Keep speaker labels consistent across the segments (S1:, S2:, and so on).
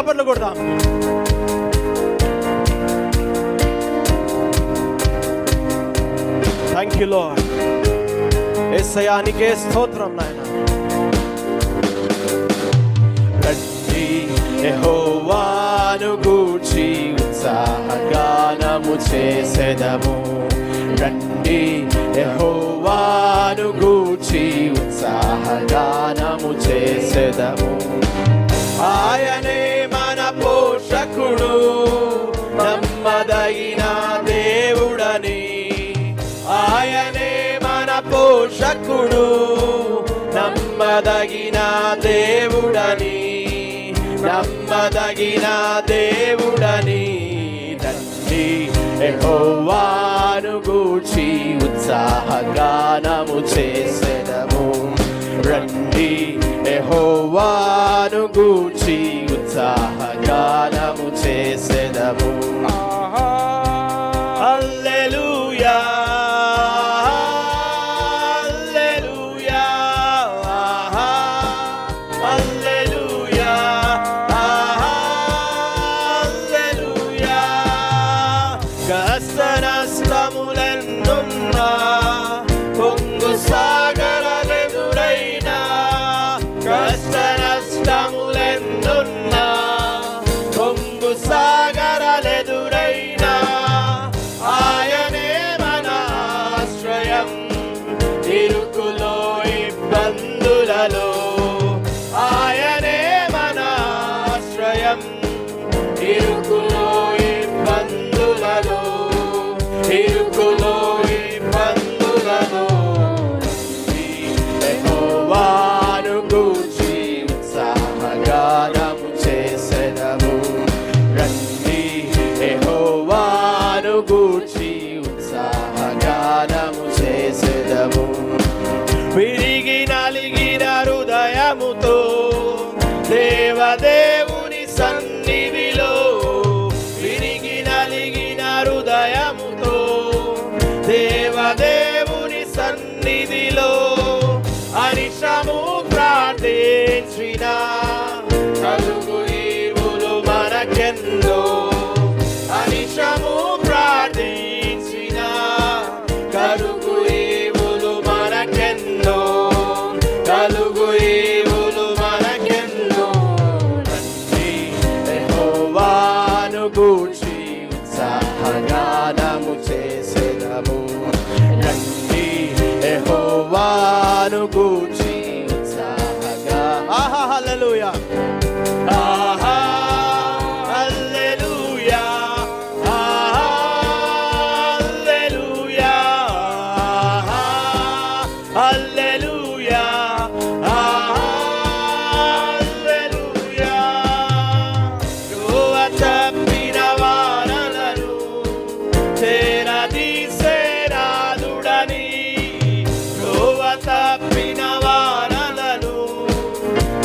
S1: చప్పట్లు కొడదాం thank you లో ఎస్ఐనికే స్తోత్రం నాయన. రండి యెహోవాను ఉత్సాహగానము చేసెదము. రండి ఎహోవాను గూచి ఉత్సాహగానము చేసెదము. ఆయనే పోషకుడు నమ్మదైన దేవుడని. ఆయనే మన పోషకుడు నమ్మదగిన దేవుడని. నమ్మదగిన దేవుడని తండ్రి ఎహోవాను గూర్చి ఉత్సాహగానము చేసెదము. రండి. యహోవాను గూర్చి ఉత్సాహగానము చేసెదము హల్లెలూయా Yeah.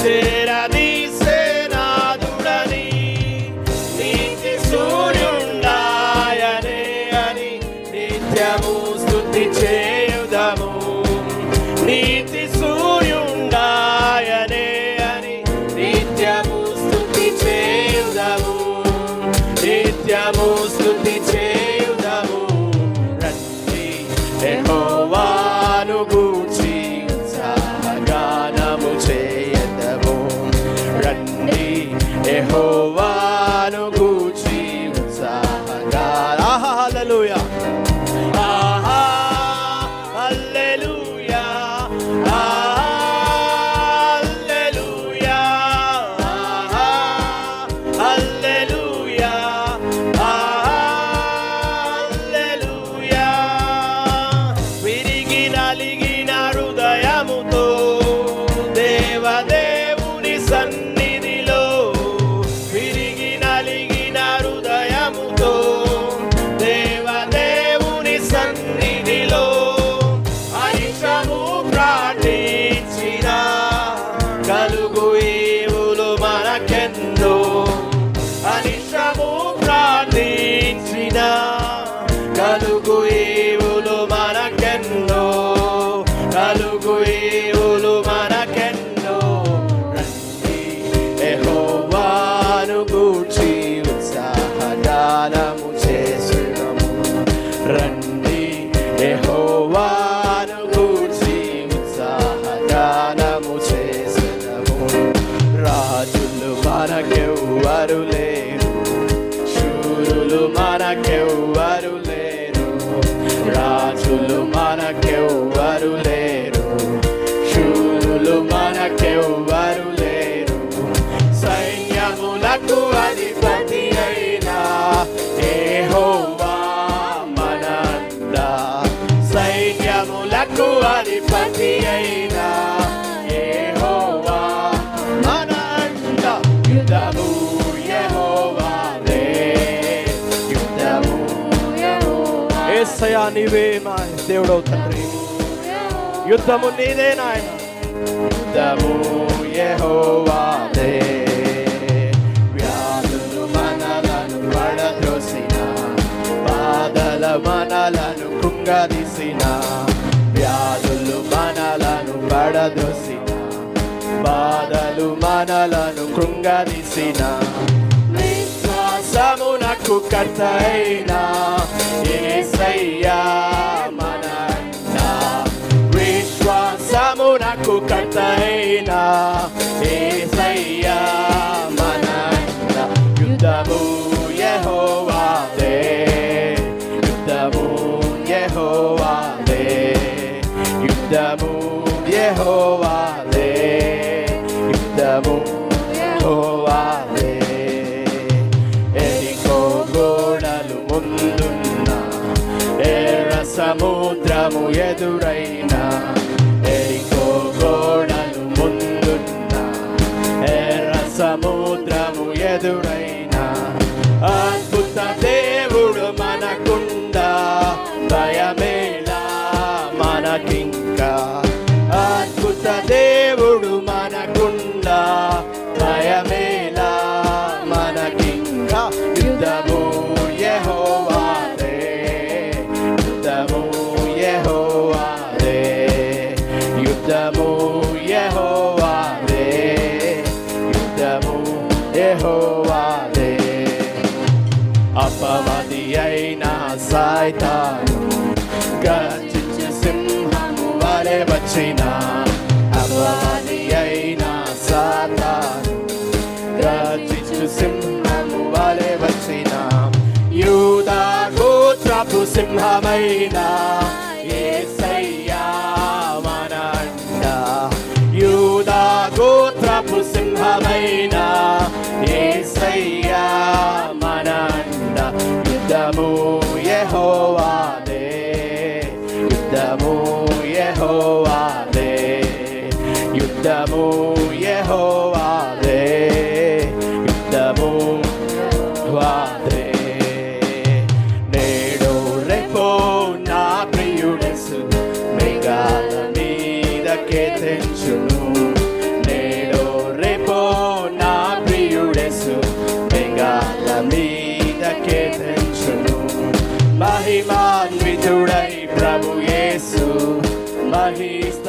S1: say రాజులు లేరు మనకెవ్వరు లేరు. రాజులు మనకెవ్వరు లేరు. శూరులు మనకెవ్వరు లేరు. సైన్యములకు అధిపతి అయినా ఏహోవా మనంద. సైన్యములకు అధిపతి అయినా నీవే మా దేవుడవు తండ్రి. యుద్ధము నీదే నాయన. యుద్ధము యెహోవాదే వ్యాధులు మనలను వడద్రోసిన బాధల మనలను కుంగదీసిన వ్యాధులు మనలను వడద్రోసిన బాధలు మనలను కృంగదీసిన విశ్వాసమునకు కథైనా ఏసయ్యా విశ్వాసము నాకు కథైనా ఏసయ్యా మనంద యుద్ధము యెహోవాదే యుద్ధము యెహోవాదే యుద్ధము యెహోవాదే యుద్ధము యెహోవాదే. సముద్రము ఎదురైనా ఎరికో గోడలు ముందున్న ఎర్ర సముద్రము ఎదురైనా అద్భుత దేవుడు మనకుండా భయమేలా మనకింకా సాయితాను గర్జించు సింహము వలె వచ్చిన అపవాది అయిన సాతాను. గర్జించు సింహము వలె వచ్చిన యూదా గోత్రపు సింహమైన యేసయ్యా మనండ యూదా గోత్రపు సింహమైన యేసయ్యా మనండ యుద్ధము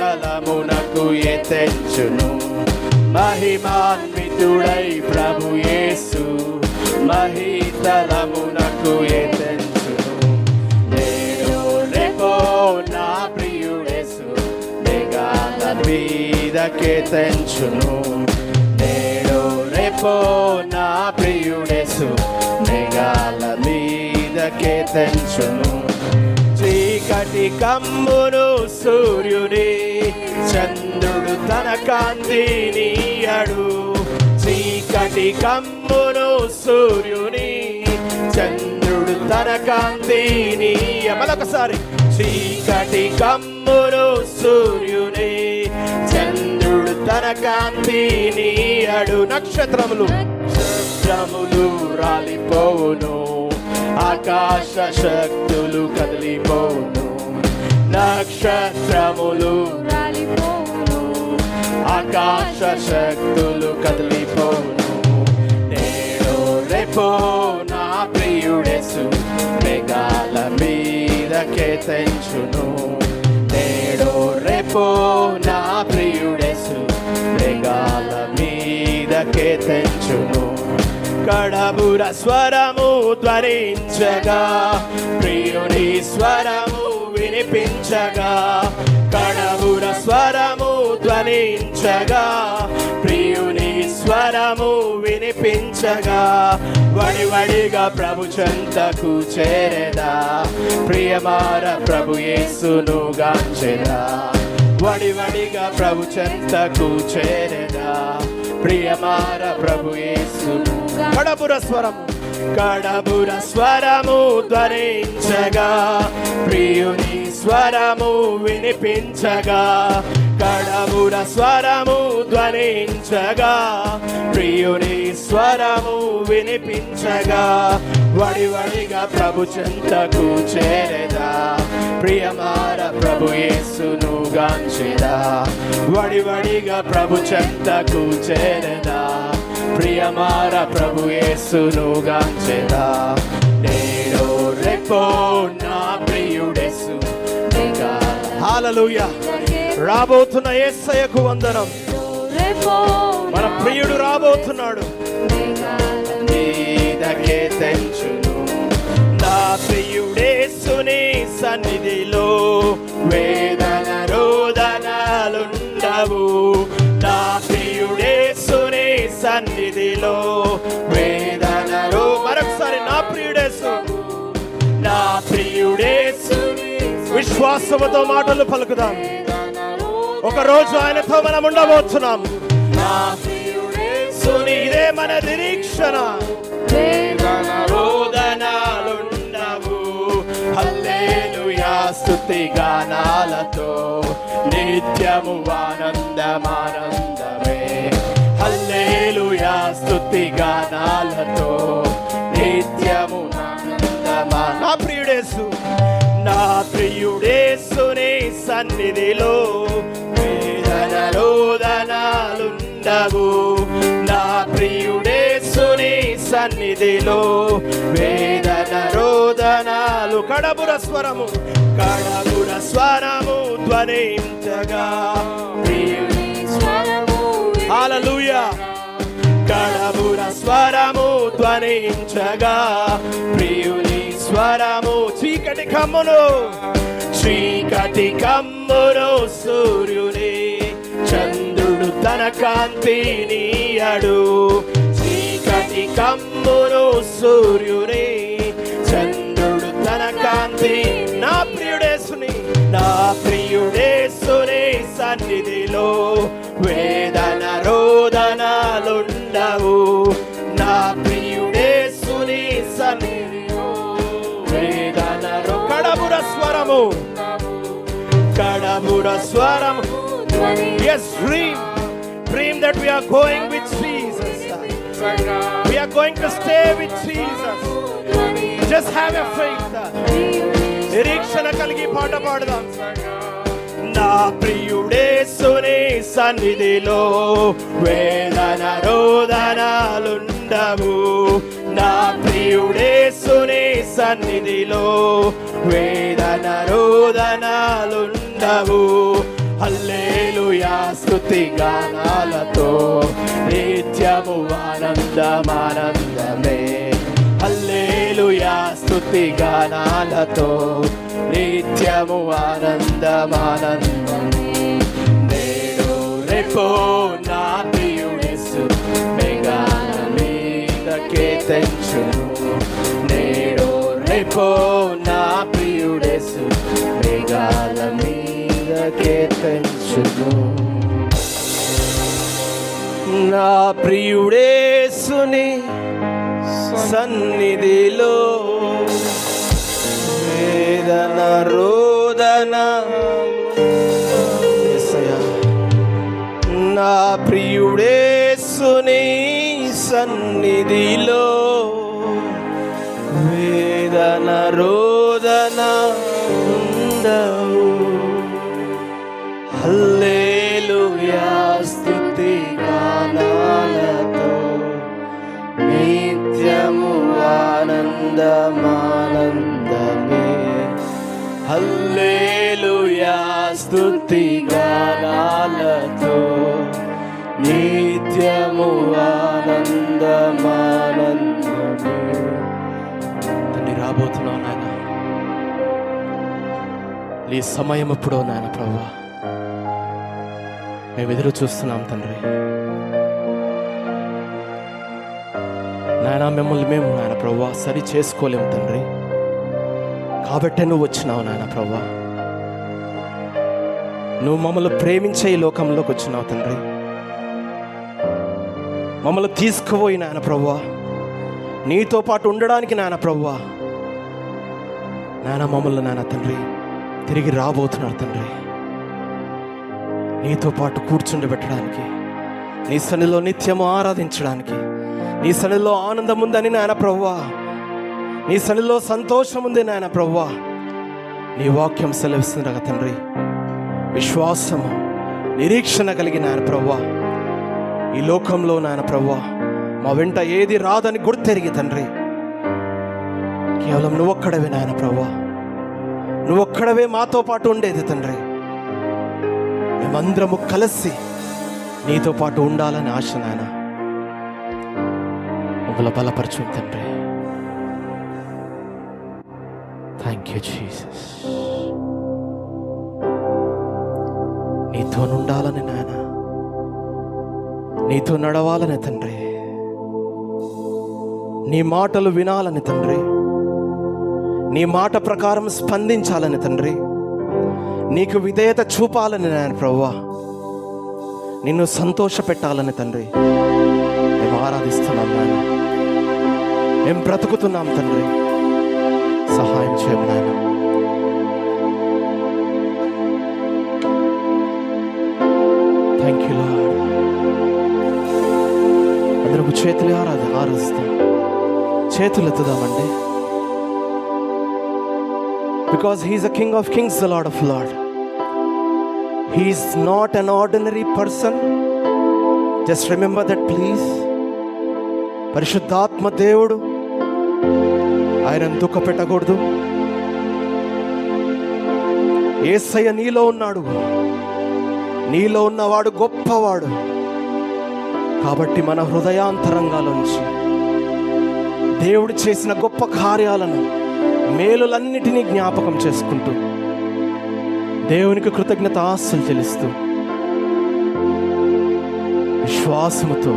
S1: సకలమునకు ఎత్తెంచును మహిమాన్వితుడై ప్రభు యేసు మహితలమునకు ఎత్తెంచును నేడు రేపో నా ప్రియుడేసు మేఘాల మీదకే తెంచును నేడు రేపో నా ప్రియుడేసు మేఘాల మీదకే తెంచును చీకటి కమ్మును సూర్యుని చంద్రుడు తన కాంతిని అడు. చీకటి కమ్మును సూర్యుని. చంద్రుడు తన కాంతిని మరొకసారి. చీకటి కమ్మును సూర్యుని. చంద్రుడు తన కాంతిని అడు. నక్షత్రములు. నక్షత్రములు రాలిపోవును. ఆకాశ శక్తులు కదిలిపోవును. నక్షత్రములు ఆకాశ శక్తులు కదిలిపోను. నేడు రేపో నా ప్రియుడేసు మేఘాల మీదకే తెంచును నేడు రేపో నా ప్రియుడెసు మేఘాల మీదకే తెంచును కడబుర స్వరము త్వరించగా ప్రియుని స్వరము వినిపించగా కడబు స్వరము ధ్వనించగా ప్రియుని స్వరము వినిపించగా వడివడిగా ప్రభు చెంతకు చేరదా ప్రియమార ప్రభు యేసును గాంచెదా వడివడిగా ప్రభు చెంతకు చేరదా ప్రియమార ప్రభు యేసును కడపుర స్వరము. కడబుర స్వరము ధ్వరించగా ప్రియుని స్వరము వినిపించగా కడబుర స్వరము ధ్వనించగా ప్రియుని స్వరము వినిపించగా వడివడిగా ప్రభు చెంతకు చేరదా ప్రియమార ప్రభు యేసును గాంచెదా వడివడిగా ప్రభు చెంతకు చేరదా. ప్రియమార ప్రభు యేసును గాంచెదా నేడో రేపో నా ప్రియుడేసు. హాలలుయా. రాబోతున్న యేసయ్యకు వందనం. మన ప్రియుడు రాబోతున్నాడు. మీదకే తెంచును. నా ప్రియుడేసుని సన్నిధిలో వేదన రోదనాలుండవు. సన్నిధిలో వేదన మరొకసారి నా ప్రియుడేసు. నా ప్రియుడేసు. విశ్వాసముతో మాటలు పలుకుదాం. ఒక రోజు ఆయనతో మనం ఉండబోతున్నాం. నా ప్రియుడేసుని ఇదే మన నిరీక్షణ. రోదనాలుండవు. హల్లెలూయా స్తుతి గానాలతో నిత్యము ఆనందమానంద స్తుతి గానాలతో నిత్యము నా ప్రియుడేసు నా ప్రియుడేసుని సన్నిధిలో వేదన రోదనాలుండవు నా ప్రియుడేసుని సన్నిధిలో వేదన రోదనాలు కడబుర స్వరము కడబుర స్వరము ధ్వనించగా. ప్రియుని హల్లెలూయా స్వరము ధ్వనించగా ప్రియుని స్వరము చీకటి కమ్మును చీకటి కమ్మును సూర్యుని చంద్రుడు తన కాంతిని అడు. చీకటి కమ్మును సూర్యుని చంద్రుడు తన కాంతి. నా ప్రియుడేసుని నా ప్రియుడేసుని సన్నిధిలో వేదన రోదనాలుండవు నా ప్రియుడేసుని సన్నిధిలో వేదన రో- కడబుర స్వరము కడబుర స్వరము yes dream dream that we are going with Jesus we are going to stay with Jesus just have a faith నిరీక్షణ కలిగి పాట పాడదాం నా ప్రియుడేసుని సన్నిధిలో వేదన రోదనాలుండవు. నా ప్రియుడేసుని సన్నిధిలో వేదన రోదనాలుండవు. హల్లేలుయా స్తుతి గానాలతో నిత్యము ఆనందమానందమే. హల్లేలుయా స్తుతి గానాలతో నిత్యము ఆనందమానందమే నేడు రేపో నా ప్రియుడేసు మేఘాల మీదకే తెంచును నేడు రేపో నా ప్రియుడేసు మేఘాల మీదకే తెంచును నా ప్రియుడేసుని సన్నిధిలో వేదన రోదన యేసయ్యా. నా ప్రియుడేసుని సన్నిధిలో వేదన రోదన ఉండవు ఈ సమయం ఎప్పుడో నాయన ప్రభా. మేము ఎదురు చూస్తున్నాం తండ్రి. నాయన మిమ్మల్ని మేము నాయన ప్రభా సరి చేసుకోలేము తండ్రి. కాబట్టే నువ్వు వచ్చినావు నాయన ప్రభా. నువ్వు మమ్మల్ని ప్రేమించే ఈ లోకంలోకి వచ్చినావు తండ్రి. మమ్మల్ని తీసుకుపోయి నాయన ప్రభా. నీతో పాటు ఉండడానికి నాయన ప్రభా. నాయన మమ్మల్ని నాయన తండ్రి. తిరిగి రాబోతున్నారు తండ్రి. నీతో పాటు కూర్చుండబెట్టడానికి నీ సన్నిలో నిత్యము ఆరాధించడానికి నీ సన్నిలో ఆనందం ఉందని నాయన ప్రవ్వా. నీ సన్నిలో సంతోషం ఉంది నాయన ప్రవ్వా. నీ వాక్యం సెలవిస్తుండగా తండ్రి. విశ్వాసము నిరీక్షణ కలిగిన నాయన ప్రవ్వా. ఈ లోకంలో నాయన ప్రవ్వా మా వెంట ఏది రాదని గుర్తెరిగి తండ్రి. కేవలం నువ్వొక్కడవి నాయన ప్రవ్వా. నువ్వు ఒక్కడవే మాతో పాటు ఉండేది తండ్రి. మేమందరము కలిసి నీతో పాటు ఉండాలని ఆశ నాయన. మమ్మల్ని బలపరచు తండ్రి. థ్యాంక్ యూ జీసస్ నీతో ఉండాలని నాయన. నీతో నడవాలని తండ్రి. నీ మాటలు వినాలని తండ్రి. నీ మాట ప్రకారం స్పందించాలని తండ్రి. నీకు విధేయత చూపాలని నేను ప్రవ్వా. నిన్ను సంతోష పెట్టాలని తండ్రి. మేము ఆరాధిస్తున్నాం నాయన. మేము బ్రతుకుతున్నాం తండ్రి. సహాయం చేయం నాయన. థ్యాంక్ యూ లాడ్ అందరూ చేతులు ఆరాధ ఆరాధిస్తాం. చేతులు ఎత్తుదామండి because he is a king of kings the lord of lord he is not an ordinary person just remember that please పరిశుద్ధాత్మ దేవుడు ఆయన దుఃఖ పెట్టకూడదు ఏసయ్య నీలో ఉన్నాడు నీలో ఉన్నవాడు గొప్పవాడు కాబట్టి మన హృదయాంతరంగాలోంచి దేవుడు చేసిన గొప్ప కార్యాలను మేలులన్నిటినీ జ్ఞాపకం చేసుకుంటూ దేవునికి కృతజ్ఞత ఆస్తులు చెల్లిస్తూ విశ్వాసముతో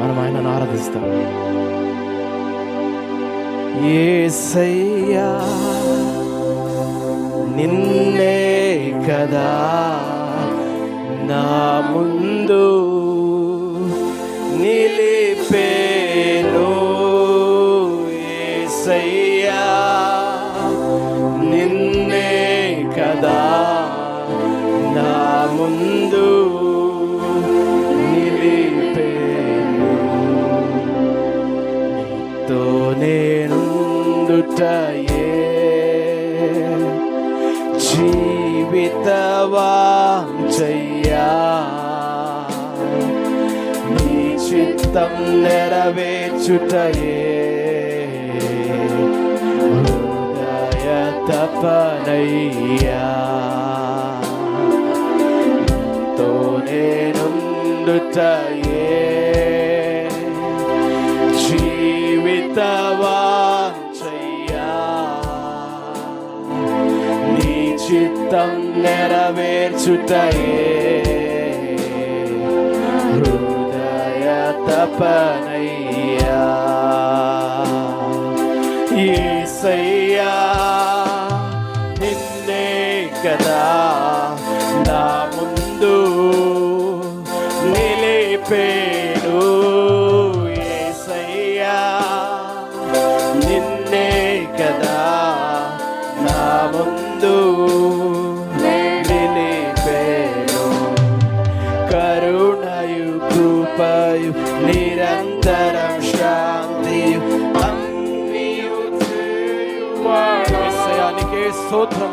S1: మనం ఆయనను ఆరాధిస్తాం. ఏసయ్యా నిన్నే కదా నా ముందు నెరవేర్చుటయే హృదయ తపనయ్యా తో నేనుండుటయే. జీవితవాంచయ్యా చిత్తం నెరవేర్చుటయే. హృదయ తపనయ్యా కదా నా ముందు నిలిపేను ఏసయ్యా. నిన్నే కదా నా ముందు నిలిపేను కరుణయు కృపయు నిరంతరం శాంతియు అన్నియు స్తోత్రం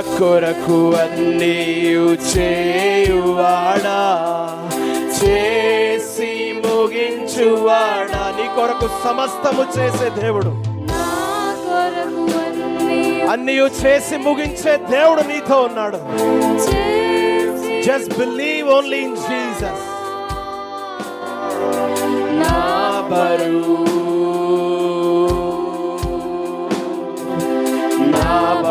S1: కొరకు అన్నీ చేయువాడా? చేసి ముగించువాడా? నీ కొరకు సమస్తము చేసే దేవుడు.
S2: అన్నీ
S1: చేసి ముగించే దేవుడు నీతో ఉన్నాడు. Just believe only in Jesus
S2: నా
S1: బరువు. నా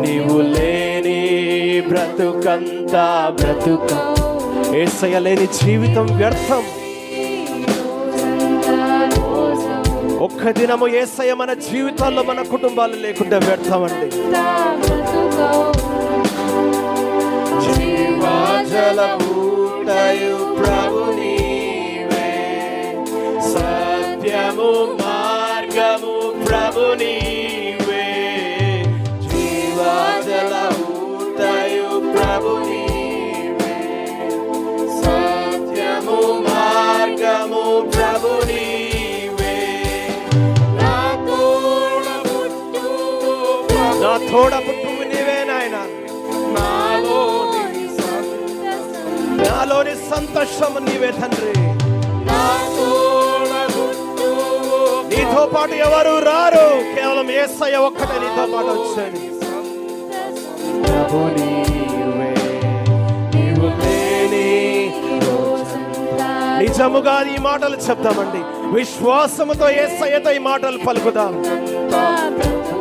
S1: నీవు లేని బ్రతుకంతా బ్రతుక. ఏసయ్య లేని జీవితం వ్యర్థం. ఒక్క దినము ఏసయ్య మన జీవితాల్లో మన కుటుంబాలు లేకుండా వ్యర్థం అండి
S2: బ్రతుకవు
S1: ప్రభు. నా తోడ పుట్టువు నీవే నాయన నాలోని నాలోని సంతోషం నీవే తండ్రి నీతో పాటు ఎవరు రారు కేవలం ఏసయ్య ఒక్కటే నీతో పాటు వచ్చాడు. నిజముగా ఈ మాటలు చెప్తామండి విశ్వాసముతో ఏసయ్యతో ఈ మాటలు పలుకుదాం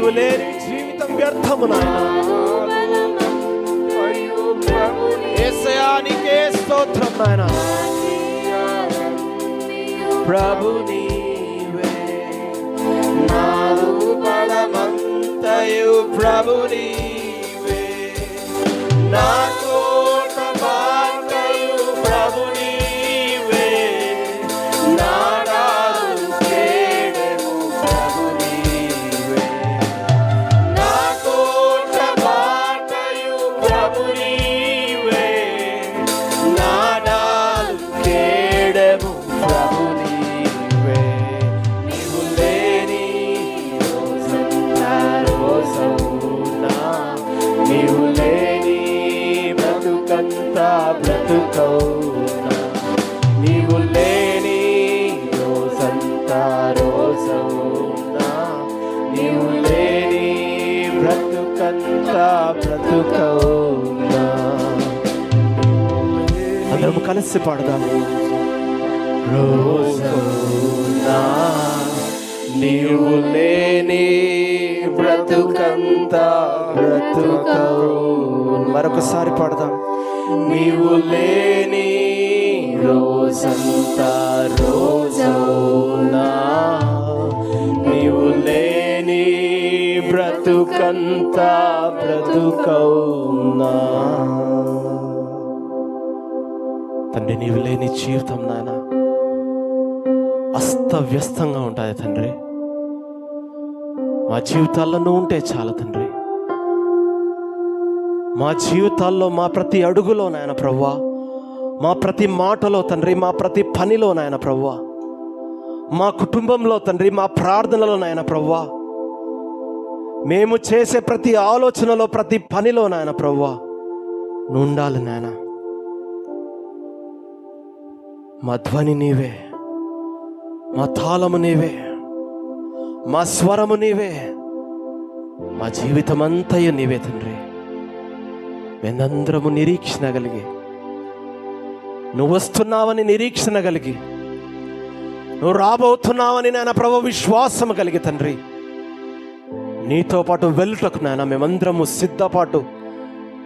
S1: నీవు లేని జీవితం వ్యర్థము నాయన యేసయ్యానికే స్తోత్రం నాయన. ప్రభు నీవే. నాదు బలమంతయు ప్రభు నీవే. నా కలిసి పాడదాం రోజునా నీవు లేని బ్రతుకంతా మరొకసారి పాడదాం. నీవు లేని రోజంతా రోజవునా నీవు లేని బ్రతుకంతా బ్రతుకవునా? నీవు లేని జీవితం నాయన అస్తవ్యస్తంగా ఉంటుంది తండ్రి. మా జీవితాల్లో నువ్వు ఉంటే చాలు తండ్రి. మా జీవితాల్లో మా ప్రతి అడుగులో నాయన ప్రవ్వా మా ప్రతి మాటలో తండ్రి మా ప్రతి పనిలో నాయన ప్రవ్వా మా కుటుంబంలో తండ్రి మా ప్రార్థనలో నాయన ప్రవ్వా మేము చేసే ప్రతి ఆలోచనలో ప్రతి పనిలో నాయన ప్రవ్వా నువ్వు ఉండాలి నాయన. మా ధ్వని నీవే మా తాళము నీవే మా స్వరము నీవే మా జీవితం అంతయు నీవే తండ్రి. మేమందరము నిరీక్షణ కలిగి నువ్వు వస్తున్నావని నిరీక్షణ కలిగి నువ్వు రాబోతున్నావని నాయన ప్రభు విశ్వాసము కలిగి తండ్రి. నీతో పాటు వెళ్ళుటకు నాయన మేమందరము సిద్ధపాటు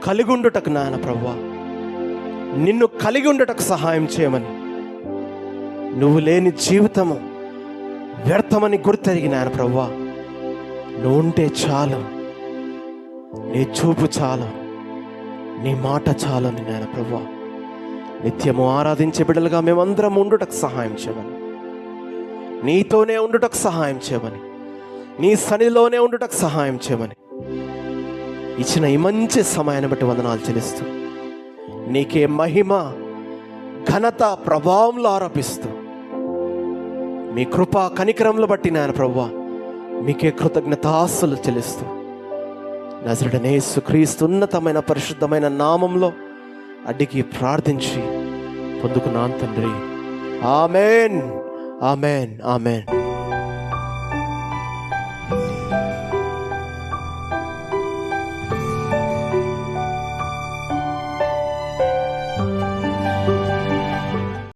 S1: కలిగి ఉండుటకు నాయన ప్రభు. నిన్ను కలిగి ఉండుటకు సహాయం చేయమని నువ్వు లేని జీవితము వ్యర్థమని గుర్తెరిగిన ప్రవ్వా. నువ్వు ఉంటే చాలు. నీ చూపు చాలు. నీ మాట చాలు అని నాయన ప్రవ్వా. నిత్యము ఆరాధించే బిడ్డలుగా మేమందరం ఉండుటకు సహాయం చేయమని. నీతోనే ఉండుటకు సహాయం చేయమని. నీ సనిలోనే ఉండుటకు సహాయం చేయమని. ఇచ్చిన ఈ మంచి సమయాన్ని బట్టి వందనాలు చెల్లిస్తూ నీకే మహిమ ఘనత ప్రభావంలో ఆరోపిస్తూ మీ కృపా కనికరంలో బట్టి నాయన ప్రభు మీకే కృతజ్ఞతాస్తులు చెల్లిస్తూ. నజరుడనేసు క్రీస్తు ఉన్నతమైన పరిశుద్ధమైన నామంలో అడ్డికి ప్రార్థించి పొందుకున్నాను తండ్రి. ఆమెన్. ఆమెన్. ఆమెన్.